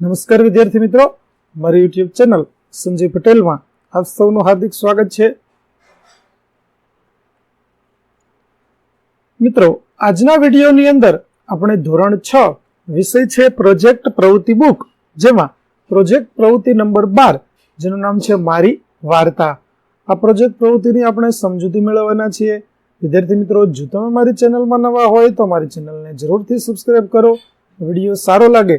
નમસ્કાર વિદ્યાર્થી મિત્રો, મારી યુટ્યુબ ચેનલ સંજય પટેલમાં આપ સૌનું હાર્દિક સ્વાગત છે. મિત્રો, આજના વિડીયોની અંદર આપણે ધોરણ છ વિષય છે પ્રોજેક્ટ પ્રવૃત્તિ બુક જેમાં પ્રોજેક્ટ પ્રવૃત્તિ નંબર બાર, જેનું નામ છે મારી વાર્તા. આ પ્રોજેક્ટ પ્રવૃત્તિની આપણે સમજૂતી મેળવવાના છીએ. વિદ્યાર્થી મિત્રો, જો તમે મારી ચેનલમાં નવા હોય તો મારી ચેનલને જરૂરથી સબસ્ક્રાઇબ કરો. વીડિયો સારો લાગે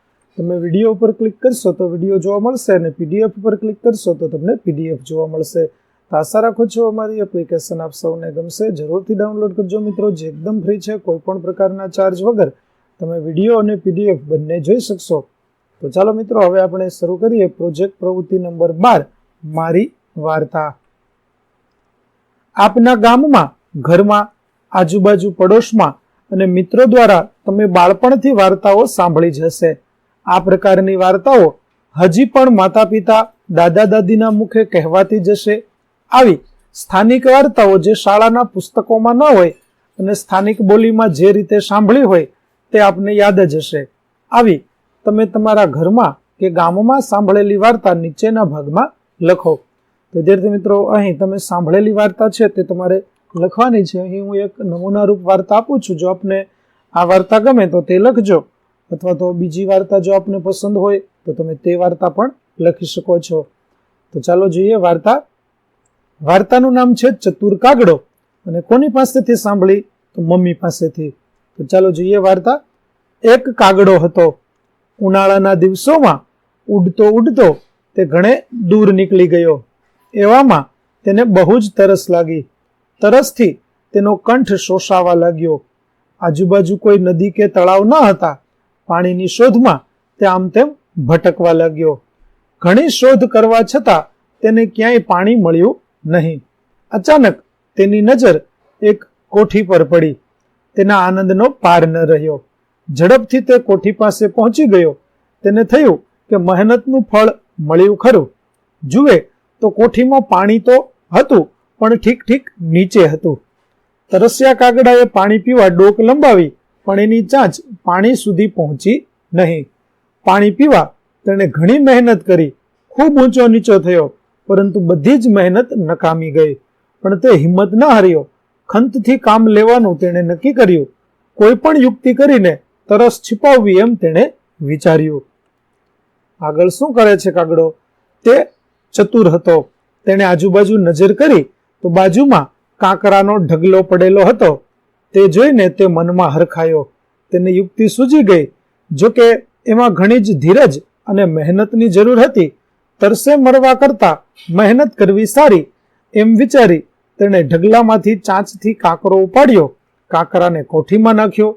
તમે વીડિયો ઉપર ક્લિક કરશો તો વીડિયો જોવા મળશે અને પીડીએફ ઉપર ક્લિક કરશો તો તમને પીડીએફ જોવા મળશે. તો આશા રાખું છું અમારી એપ્લિકેશન આપ સૌને ગમશે. જરૂરથી ડાઉનલોડ કરજો મિત્રો. જે એકદમ ફ્રી છે કોઈ પણ પ્રકારના ચાર્જ વગર તમે વીડિયો અને પીડીએફ બંને જોઈ શકશો. તો ચાલો મિત્રો, હવે આપણે શરૂ કરીએ પ્રોજેક્ટ પ્રવૃત્તિ નંબર બાર, મારી વાર્તા. આપના ગામમાં, ઘરમાં, આજુબાજુ પડોશમાં અને મિત્રો દ્વારા તમે બાળપણથી વાર્તાઓ સાંભળી જ હશે. આ પ્રકારની વાર્તાઓ હજી પણ માતા પિતા દાદા દાદીના મુખે કહેવાતી જશે. આવી સ્થાનિક વાર્તાઓ જે શાળાના પુસ્તકોમાં ન હોય અને સ્થાનિક બોલીમાં જે રીતે સાંભળી હોય તે આપને યાદ જ હશે. આવી તમે તમારા ઘરમાં કે ગામમાં સાંભળેલી વાર્તા નીચેના ભાગમાં લખો. વિદ્યાર્થી મિત્રો, અહીં તમે સાંભળેલી વાર્તા છે તે તમારે લખવાની છે. અહીં હું એક નમૂનારૂપ વાર્તા આપું છું. જો આપને આ વાર્તા ગમે તો તે લખજો. અથવા તો બીજી વાર્તા જો આપને પસંદ હોય, તો તમે તે વાર્તા પણ લખી શકો છો. તો ચાલો જોઈએ વાર્તા. વાર્તાનું નામ છે ચતુર કાગડો. અને કોની પાસેથી સાંભળી? તો મમ્મી પાસેથી. તો ચાલો જોઈએ વાર્તા. એક કાગડો હતો. ઉનાળાના દિવસોમાં ઉડતો ઉડતો તે ઘણે દૂર નીકળી ગયો. એવામાં તેને બહુ જ તરસ લાગી. તરસથી તેનો કંઠ શોષાવા લાગ્યો. આજુબાજુ કોઈ નદી કે તળાવ ન હતા. પાણીની શોધમાં તે આમ તેમ ભટકવા લાગ્યો. ઘણી શોધ કરવા છતાં તેને ક્યાંય પાણી મળ્યું નહીં. અચાનક તેની નજર એક કોઠી પર પડી. તેના આનંદનો પાર ન રહ્યો. ઝડપથી તે કોઠી પાસે પહોંચી ગયો. તેને થયું કે મહેનતનું ફળ મળ્યું ખરું. જુએ તો કોઠીમાં પાણી તો હતું, પણ ઠીક ઠીક નીચે હતું. તરસ્યા કાગડાએ પાણી પીવા ડોક લંબાવી પણ એની ચાંચ પાણી સુધી પહોંચી નહીં. પાણી પીવા તેણે ઘણી મહેનત કરી. ખૂબ ઊંચો નીચો થયો, પરંતુ બધી જ મહેનત નકામી ગઈ. પણ તે હિંમત ન હાર્યો. ખંતથી કામ લેવાનું તેણે નક્કી કર્યું. કોઈ પણ યુક્તિ કરીને તરસ છિપાવવી એમ તેણે વિચાર્યું. આગળ શું કરે છે કાગડો? તે ચતુર હતો. તેણે આજુબાજુ નજર કરી તો બાજુમાં કાંકરાનો ઢગલો પડેલો હતો. તે જોઈને તે મનમાં હરખાયો. તેને યુક્તિ સૂજી ગઈ. જોકે એમાં ઘણી જ ધીરજ અને મહેનતની જરૂર હતી. તરસે મરવા કરતા મહેનત કરવી સારી એમ વિચારી તેણે ઢગલામાંથી ચાંચથી કાંકરો ઉપાડ્યો. કાંકરાને કોઠીમાં નાખ્યો.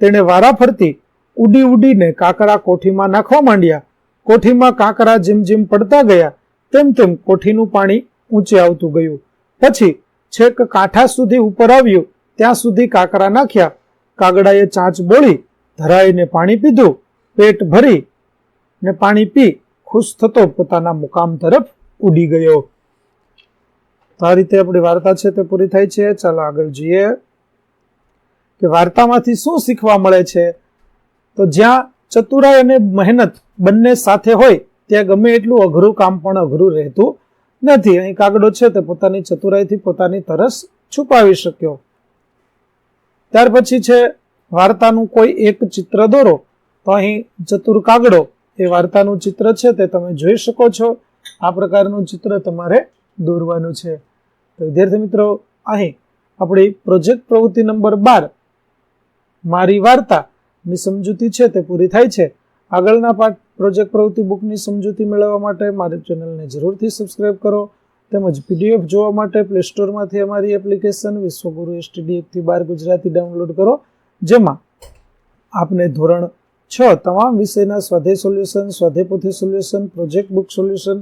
તેણે વારા ફરતી ઉડી ઉડીને કાંકરા કોઠીમાં નાખવા માંડ્યા. કોઠીમાં કાંકરા જેમ જેમ પડતા ગયા, તેમ તેમ કોઠીનું પાણી ઊંચે આવતું ગયું. પછી છેક કાંઠા સુધી ઉપર આવ્યું. ત્યાં સુધી કાકરા નાખ્યા. કાગડાએ ચાંચ બોળી, ધરાઈને પાણી પીધું, પેટ ભરી ને પાણી પી ખુશ થતો પોતાના મુકામ તરફ ઉડી ગયો. તો આ રીતે આપણી વાર્તા છે તે પૂરી થાય છે. ચાલો આગળ જોઈએ. કે વાર્તામાંથી શું શીખવા મળે છે? તો જ્યાં ચતુરાઈ અને મહેનત બંને સાથે હોય, ત્યાં ગમે એટલું અઘરું કામ પણ અઘરું રહેતું નથી. અહીં કાગડો છે તે પોતાની ચતુરાઈથી પોતાની તરસ છુપાવી શક્યો. ત્યાર પછી છે વાર્તાનું કોઈ એક ચિત્ર દોરો, તો અહીં ચતુર કાગડો એ વાર્તાનું ચિત્ર છે તે તમે જોઈ શકો છો. આ પ્રકારનું ચિત્ર તમારે દોરવાનું છે. તો વિદ્યાર્થી મિત્રો, અહીં આપણી પ્રોજેક્ટ પ્રવૃત્તિ નંબર બાર, મારી વાર્તા ની સમજૂતી છે તે પૂરી થાય છે. આગળના પાઠ પ્રોજેક્ટ પ્રવૃત્તિ બુકની સમજૂતી મેળવવા માટે મારી ચેનલને જરૂરથી સબસ્ક્રાઇબ કરો. તેમજ પીડીએફ જોવા માટે પ્લે સ્ટોરમાંથી અમારી એપ્લિકેશન વિશ્વગુરુ એસટીડી એકથી બાર ગુજરાતી ડાઉનલોડ કરો, જેમાં આપને ધોરણ છ તમામ વિષયના સ્વાધે સોલ્યુશન સ્વાધે પોથી સોલ્યુશન, પ્રોજેક્ટ બુક સોલ્યુશન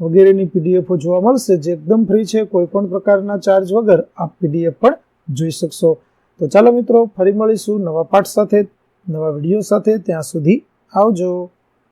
વગેરેની પીડીએફો જોવા મળશે. જે એકદમ ફ્રી છે, કોઈ પણ પ્રકારના ચાર્જ વગર આપ પીડીએફ પણ જોઈ શકશો. તો ચાલો મિત્રો, ફરી મળીશું નવા પાઠ સાથે, નવા વીડિયો સાથે. ત્યાં સુધી આવજો.